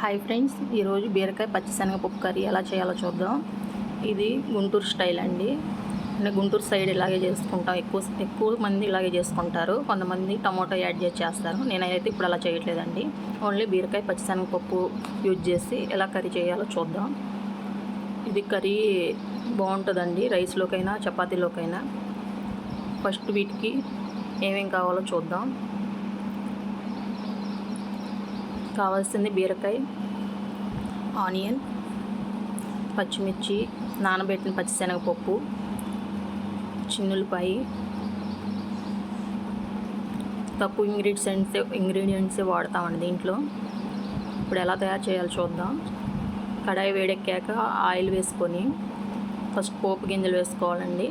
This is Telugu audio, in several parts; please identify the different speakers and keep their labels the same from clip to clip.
Speaker 1: హాయ్ ఫ్రెండ్స్ ఈరోజు బీరకాయ పచ్చిశనగపప్పు కర్రీ ఎలా చేయాలో చూద్దాం. ఇది గుంటూరు స్టైల్ అండి. అంటే గుంటూరు సైడ్ ఇలాగే చేసుకుంటాం ఎక్కువ ఎక్కువ మంది ఇలాగే చేసుకుంటారు. కొంతమంది టమాటో యాడ్ చేసి చేస్తారు. నేనైతే ఇప్పుడు అలా చేయట్లేదండి. ఓన్లీ బీరకాయ పచ్చిశనగపప్పు యూజ్ చేసి ఎలా కర్రీ చేయాలో చూద్దాం. ఇది కర్రీ బాగుంటుందండి రైస్లోకైనా చపాతీలోకైనా. ఫస్ట్ వీటికి ఏమేం కావాలో చూద్దాం. కావాల్సింది బీరకాయ ఆనియన్ పచ్చిమిర్చి నానబెట్టిన పచ్చిశనగపప్పు చిన్నులపాయి తక్కువ ఇంగ్రీడియంట్స్ ఇంగ్రీడియంట్సే వాడతామండి దీంట్లో. ఇప్పుడు ఎలా తయారు చేయాలో చూద్దాం. కడాయి వేడెక్కాక ఆయిల్ వేసుకొని ఫస్ట్ పోపు గింజలు వేసుకోవాలండి.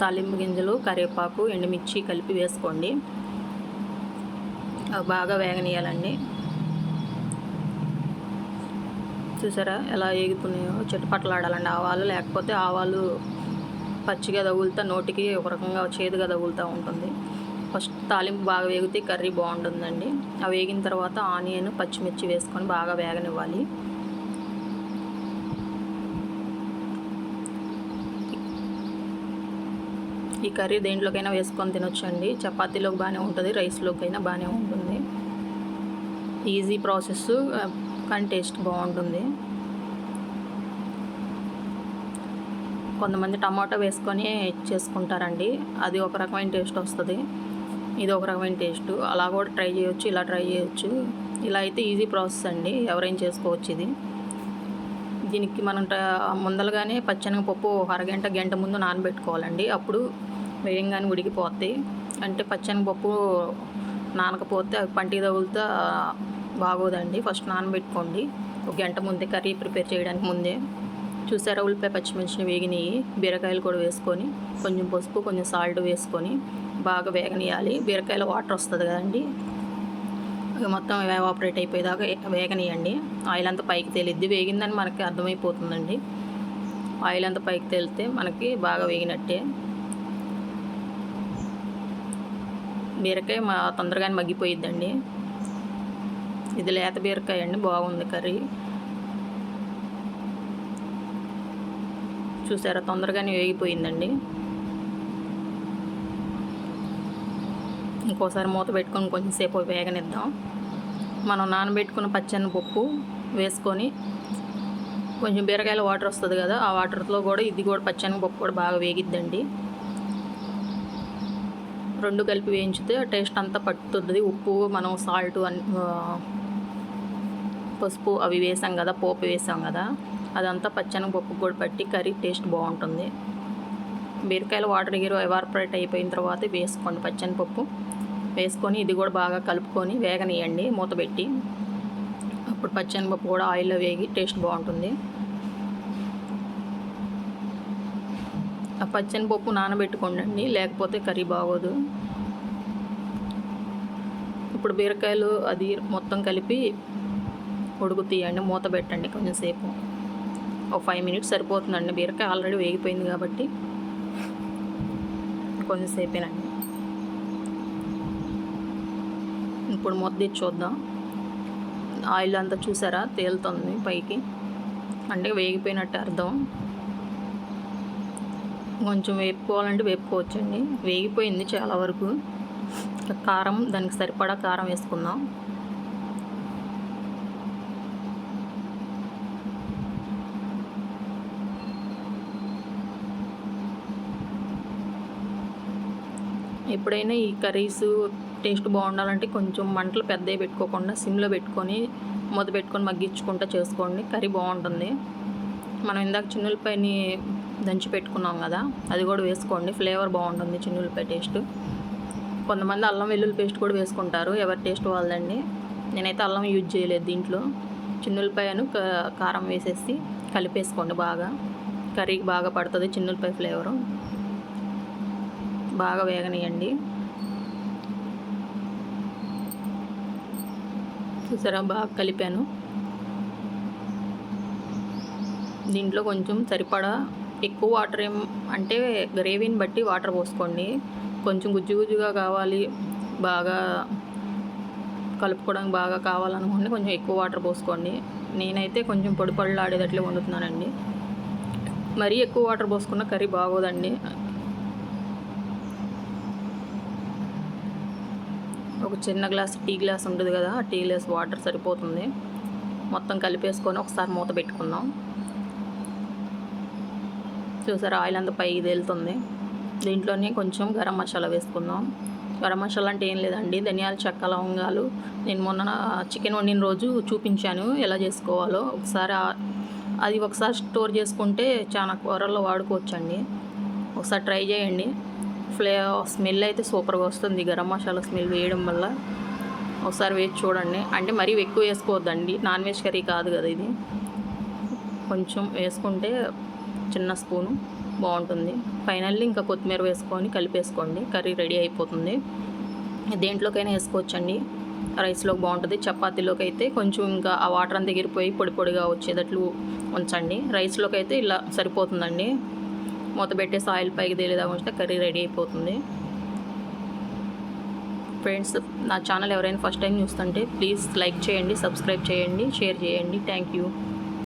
Speaker 1: తాలింపు గింజలు కరివేపాకు ఎండుమిర్చి కలిపి వేసుకోండి. అవి బాగా వేగనీయాలండి చూసారా ఎలా ఏగుతున్నాయో? చుట్టుపక్కలాడాలండి ఆవాలు. లేకపోతే ఆవాలు పచ్చిగా తగులుతా నోటికి ఒక రకంగా చేదుగా తగులుతూ ఉంటుంది. ఫస్ట్ తాలింపు బాగా వేగితే కర్రీ బాగుంటుందండి. అవి వేగిన తర్వాత ఆనియన్ పచ్చిమిర్చి వేసుకొని బాగా వేగనివ్వాలి. ఈ కర్రీ దేంట్లోకైనా వేసుకొని తినొచ్చండి. చపాతీలోకి బాగానే ఉంటుంది రైస్లోకైనా బాగానే ఉంటుంది. ఈజీ ప్రాసెస్ కానీ టేస్ట్ బాగుంటుంది. కొంతమంది టమాటా వేసుకొని చేసుకుంటారండి. అది ఒక రకమైన టేస్ట్ వస్తుంది. ఇది ఒక రకమైన టేస్ట్. అలా కూడా ట్రై చేయొచ్చు ఇలా ట్రై చేయొచ్చు. ఇలా అయితే ఈజీ ప్రాసెస్ అండి. ఎవరైనా చేసుకోవచ్చు ఇది. దీనికి మనం ట- ముందలుగానే పచ్చనగపప్పు అరగంట గంట ముందు నానబెట్టుకోవాలండి. అప్పుడు వేయంగానే ఉడికిపోతాయి. అంటే పచ్చనగపప్పు నానకపోతే అవి పంటికి తగులుతా బాగోదండి. ఫస్ట్ నానబెట్టుకోండి. ఒక గంట ముందే కర్రీ ప్రిపేర్ చేయడానికి ముందే. చూసారా ఉల్లిపాయ పచ్చిమిర్చిని వేగినాయి. బీరకాయలు కూడా వేసుకొని కొంచెం పసుపు కొంచెం సాల్ట్ వేసుకొని బాగా వేగనియాలి బీరకాయలో వాటర్ వస్తుంది కదండి. ఇక మొత్తం ఎవాపరేట్ అయిపోయేదాకా వేగనీయండి ఆయిల్ అంతా పైకి తేలిద్ది. వేగిందని మనకి అర్థమైపోతుందండి. ఆయిల్ అంతా పైకి తేలితే మనకి బాగా వేగినట్టే. బీరకాయ మా తొందరగానే మగ్గిపోయిద్దండి. ఇది లేత బీరకాయ అండి. బాగుంది కర్రీ. చూసారా? తొందరగానే వేగిపోయిందండి. ఇంకోసారి మూత పెట్టుకొని కొంచెంసేపు వేగనిద్దాం. మనం నానబెట్టుకున్న పచ్చని పప్పు వేసుకొని కొంచెం బీరకాయల వాటర్ వస్తుంది కదా ఆ వాటర్తో కూడా ఇది కూడా పచ్చని పప్పు కూడా బాగా వేగిద్దండి. రెండు కలిపి వేయించితే టేస్ట్ అంతా పట్టుతుంది ఉప్పు మనం సాల్ట్ అన్ పసుపు అవి వేసాం కదా పోపు వేసాం కదా అదంతా పచ్చని పప్పు కూడా పట్టి కర్రీ టేస్ట్ బాగుంటుంది. బీరకాయలు వాటర్ గీరు ఎవార్పరేట్ అయిపోయిన తర్వాత వేసుకోండి పచ్చని పప్పు. వేసుకొని ఇది కూడా బాగా కలుపుకొని వేగనీయండి మూత పెట్టి. అప్పుడు పచ్చనిపప్పు కూడా ఆయిల్లో వేగి టేస్ట్ బాగుంటుంది. ఆ పచ్చనిపప్పు నానబెట్టుకోండి లేకపోతే కర్రీ బాగోదు. ఇప్పుడు బీరకాయలు అది మొత్తం కలిపి ఉడుకు తీయండి మూత పెట్టండి కొంచెంసేపు ఒక ఫైవ్ మినిట్స్ సరిపోతుందండి. బీరకాయ ఆల్రెడీ వేగిపోయింది కాబట్టి కొంచెం ఇప్పుడు మొత్తం చూద్దాం. ఆయిల్ అంతా చూసారా? తేలుతుంది పైకి. అంటే వేగిపోయినట్టు అర్థం. కొంచెం వేపుకోవాలంటే వేపుకోవచ్చండి. వేగిపోయింది చాలా వరకు. కారం దానికి సరిపడా కారం వేసుకుందాం. ఎప్పుడైనా ఈ కర్రీస్ టేస్ట్ బాగుండాలంటే కొంచెం మంటలు పెద్దవి పెట్టుకోకుండా సిమ్లో పెట్టుకొని మూత పెట్టుకొని మగ్గించుకుంటూ చేసుకోండి. కర్రీ బాగుంటుంది. మనం ఇందాక చిన్నులపైని దంచి పెట్టుకున్నాం కదా అది కూడా వేసుకోండి. ఫ్లేవర్ బాగుంటుంది చిన్నులపై టేస్ట్. కొంతమంది అల్లం వెల్లుల్లి పేస్ట్ కూడా వేసుకుంటారు. ఎవరి టేస్ట్ వాళ్ళదండి. నేనైతే అల్లం యూజ్ చేయలేదు దీంట్లో. చిన్నులపాయను క- కారం వేసేసి కలిపేసుకోండి బాగా. కర్రీకి బాగా పడుతుంది చిన్నులపాయ ఫ్లేవరు. బాగా వేగనీయండి. చూసారా? బాగా కలిపాను. దీంట్లో కొంచెం సరిపడా ఎక్కువ వాటర్ ఏం అంటే గ్రేవీని బట్టి వాటర్ పోసుకోండి. కొంచెం గుజ్జు గుజ్జుగా కావాలి బాగా కలుపుకోవడానికి బాగా కావాలనుకోండి కొంచెం ఎక్కువ వాటర్ పోసుకోండి. నేనైతే కొంచెం పొడి పొడిలాడేటట్లు వండుతున్నానండి. మరీ ఎక్కువ వాటర్ పోసుకున్న కర్రీ బాగోదండి. ఒక చిన్న గ్లాస్ టీ గ్లాస్ ఉంటుంది కదా ఆ టీ గ్లాస్ వాటర్ సరిపోతుంది. మొత్తం కలిపేసుకొని ఒకసారి మూత పెట్టుకుందాం. చూసారా ఆయిల్ అంతా పైకి తేలుతుంది. దీంట్లోనే కొంచెం గరం మసాలా వేసుకుందాం. గరం మసాలా అంటే ఏం లేదండి ధనియాలు చెక్క లవంగాలు. నేను మొన్న చికెన్ వండిన రోజు చూపించాను ఎలా చేసుకోవాలో. ఒకసారి అది ఒకసారి స్టోర్ చేసుకుంటే చాలా కూరల్లో వాడుకోవచ్చండి. ఒకసారి ట్రై చేయండి. ఫ్లే స్మెల్ అయితే సూపర్గా వస్తుంది. గరం మసాలా స్మెల్ వేయడం వల్ల. ఒకసారి వేసి చూడండి. అంటే మరీ ఎక్కువ వేసుకోవద్దండి. నాన్ వెజ్ కర్రీ కాదు కదా ఇది. కొంచెం వేసుకుంటే చిన్న స్పూను బాగుంటుంది. ఫైనల్లీ ఇంకా కొత్తిమీర వేసుకొని కలిపేసుకోండి. కర్రీ రెడీ అయిపోతుంది. దేంట్లోకైనా వేసుకోవచ్చండి. రైస్లోకి బాగుంటుంది. చపాతీలోకి అయితే కొంచెం ఇంకా ఆ వాటర్ అంతా ఎగిరిపోయి పొడి పొడిగా వచ్చేటట్లు ఉంచండి. రైస్లోకి అయితే ఇలా సరిపోతుందండి. మూత పెట్టేసి ఆయిల్ పైకి తేలేదా ఉంచితే కర్రీ రెడీ అయిపోతుంది. ఫ్రెండ్స్ నా ఛానల్ ఎవరైనా ఫస్ట్ టైం చూస్తుంటే ప్లీజ్ లైక్ చేయండి సబ్స్క్రైబ్ చేయండి షేర్ చేయండి. Thank you